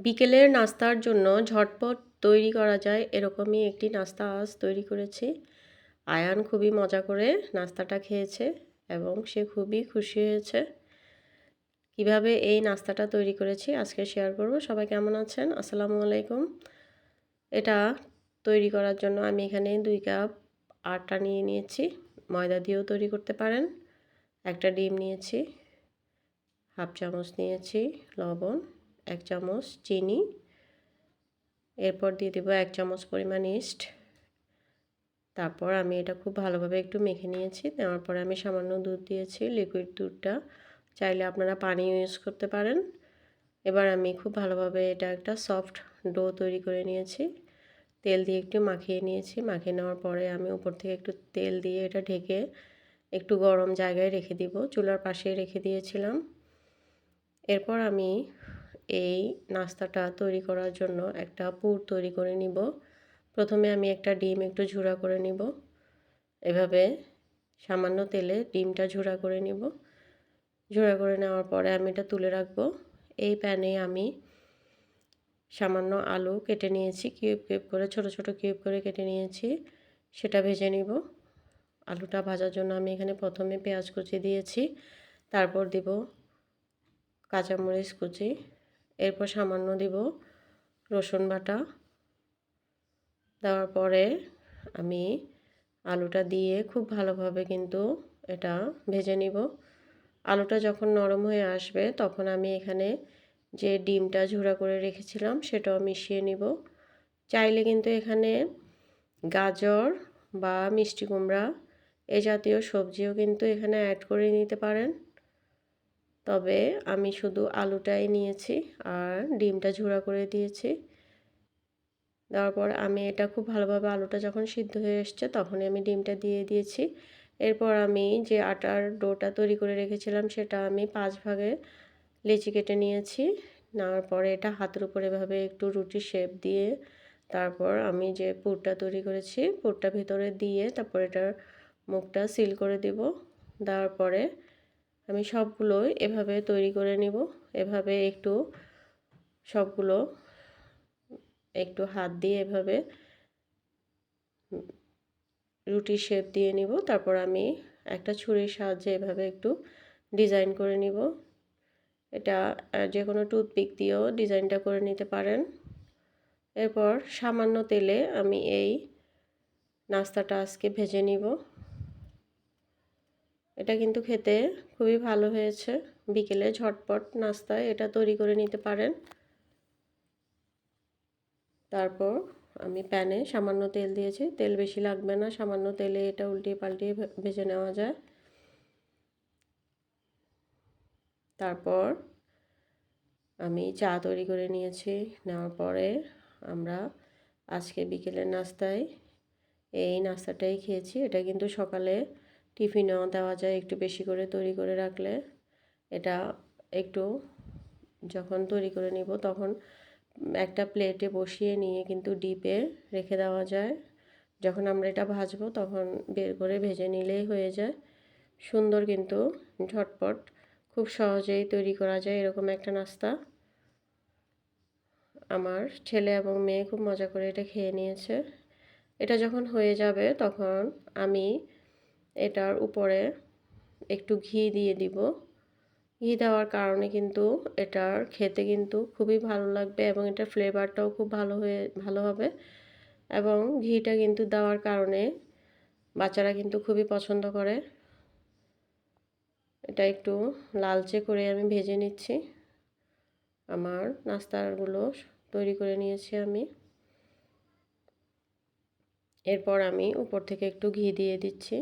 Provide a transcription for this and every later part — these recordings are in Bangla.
বিকেলের নাস্তার জন্য ঝটপট তৈরি করা যায়, এরকমই একটি নাস্তা আজ তৈরি করেছি। আয়ান খুবই মজা করে নাস্তাটা খেয়েছে এবং সে খুবই খুশি হয়েছে। কীভাবে এই নাস্তাটা তৈরি করেছি আজকে শেয়ার করব। সবাই কেমন আছেন? আসসালামু আলাইকুম। এটা তৈরি করার জন্য আমি এখানে দুই কাপ আটা নিয়ে নিয়েছি। ময়দা দিয়েও তৈরি করতে পারেন। একটা ডিম নিয়েছি, হাফ চামচ নিয়েছি লবণ। এক চামচ চিনি। এরপর দিয়ে দেবো এক চামচ পরিমাণ ইস্ট। তারপর আমি এটা খুব ভালোভাবে একটু মেখে নিয়েছি। নেওয়ার পরে আমি সামান্য দুধ দিয়েছি লিকুইড দুধটা। চাইলে আপনারা পানি ইউজ করতে পারেন। এবার আমি খুব ভালোভাবে এটা একটা সফট ডো তৈরি করে নিয়েছি। তেল দিয়ে একটু মাখিয়ে নিয়েছি। মাখিয়ে নেওয়ার পরে আমি উপর থেকে একটু তেল দিয়ে এটা ঢেকে একটু গরম জায়গায় রেখে দিব। চুলার পাশে রেখে দিয়েছিলাম। এরপর আমি এই নাস্তাটা তৈরি করার জন্য একটা পুর তৈরি করে নিব। প্রথমে আমি একটা ডিম একটু ঝুড়া করে নিব। এভাবে সামান্য তেলে ডিমটা ঝুড়া করে নিব। ঝুড়া করে নেওয়ার পরে আমি এটা তুলে রাখব। এই প্যানে আমি সামান্য আলু কেটে নিয়েছি, কিউব কিউব করে, ছোট ছোট কিউব করে কেটে নিয়েছি, সেটা ভেজে নিব। আলুটা ভাজার জন্য আমি এখানে প্রথমে পেঁয়াজ কুচি দিয়েছি, তারপর দিব কাঁচামরিচ কুচি এরপর সামান্য দিব রসুন বাটা। দেওয়ার পরে আমি আলুটা দিয়ে খুব ভালোভাবে কিন্তু এটা ভেজে নিব। আলুটা যখন নরম হয়ে আসবে তখন আমি এখানে যে ডিমটা ঝুড়া করে রেখেছিলাম সেটাও মিশিয়ে নিব। চাইলে কিন্তু এখানে গাজর বা মিষ্টি কুমড়া এ জাতীয় সবজিও কিন্তু এখানে অ্যাড করে নিতে পারেন। তবে আমি শুধু আলুটাই নিয়েছি আর ডিমটা ঝুড়া করে দিয়েছি। দেওয়ার পর আমি এটা খুব ভালোভাবে আলুটা যখন সিদ্ধ হয়ে এসছে তখনই আমি ডিমটা দিয়ে দিয়েছি। এরপর আমি যে আটার ডোটা তৈরি করে রেখেছিলাম সেটা আমি পাঁচ ভাগে লেচি কেটে নিয়েছি। নেওয়ার পরে এটা হাতের উপরে এভাবে একটু রুটি শেপ দিয়ে তারপর আমি যে পুরটা তৈরি করেছি পুরটা ভিতরে দিয়ে তারপর এটার মুখটা সিল করে দিব। দেওয়ার পরে আমি সবগুলোই এভাবে তৈরি করে নিব। এভাবে একটু সবগুলো একটু হাত দিয়ে এভাবে রুটি শেপ দিয়ে নিব। তারপর আমি একটা ছুরির সাহায্যে এভাবে একটু ডিজাইন করে নিব। এটা যে কোনো টুথপিক দিয়েও ডিজাইনটা করে নিতে পারেন। এরপর সামান্য তেলে আমি এই নাস্তাটা আজকে ভেজে নিব। এটা কিন্তু খেতে খুবই ভালো হয়েছে। বিকেলে ঝটপট নাস্তায় এটা তৈরি করে নিতে পারেন। তারপর আমি প্যানে সামান্য তেল দিয়েছি। তেল বেশি লাগবে না, সামান্য তেলে এটা উল্টিয়ে পাল্টিয়ে ভেজে নেওয়া যায়। তারপর আমি চা তৈরি করে নিয়েছি। নেওয়ার পরে আমরা আজকে বিকেলের নাস্তায় এই নাস্তাটাই খেয়েছি। এটা কিন্তু সকালে টিফিনেও দেওয়া যায় একটু বেশি করে তৈরি করে রাখলে। এটা একটু যখন তৈরি করে নিব তখন একটা প্লেটে বসিয়ে নিয়ে কিন্তু ডিপে রেখে দেওয়া যায়। যখন আমরা এটা ভাজবো তখন বের করে ভেজে নিলেই হয়ে যায়। সুন্দর কিন্তু ঝটপট, খুব সহজেই তৈরি করা যায় এরকম একটা নাস্তা। আমার ছেলে এবং মেয়ে খুব মজা করে এটা খেয়ে নিয়েছে। এটা যখন হয়ে যাবে তখন আমি এটার উপরে একটু ঘি দিয়ে দিব। ঘি দেওয়ার কারণে কিন্তু এটার খেতে কিন্তু খুবই ভালো লাগবে এবং এটার ফ্লেভারটাও খুব ভালো হয়ে, ভালো হবে। এবং ঘিটা কিন্তু দেওয়ার কারণে বাচ্চারা কিন্তু খুবই পছন্দ করে। এটা একটু লালচে করে আমি ভেজে নিচ্ছি। আমার নাস্তাগুলো তৈরি করে নিয়েছি আমি। এরপর আমি উপর থেকে একটু ঘি দিয়ে দিচ্ছি।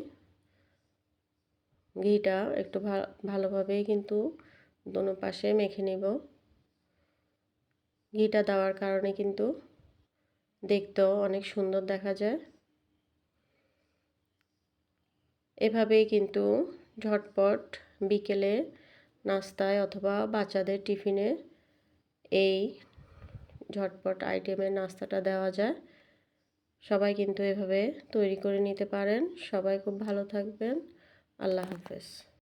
ঘিটা একটু ভালোভাবেই কিন্তু দোনো পাশে মেখে নেব। ঘিটা দেওয়ার কারণে কিন্তু দেখতেও অনেক সুন্দর দেখা যায়। এভাবেই কিন্তু ঝটপট বিকেলে নাস্তায় অথবা বাচ্চাদের টিফিনে এই ঝটপট আইটেমের নাস্তাটা দেওয়া যায়। সবাই কিন্তু এভাবে তৈরি করে নিতে পারেন। সবাই খুব ভালো থাকবেন। আল্লাহ হাফেজ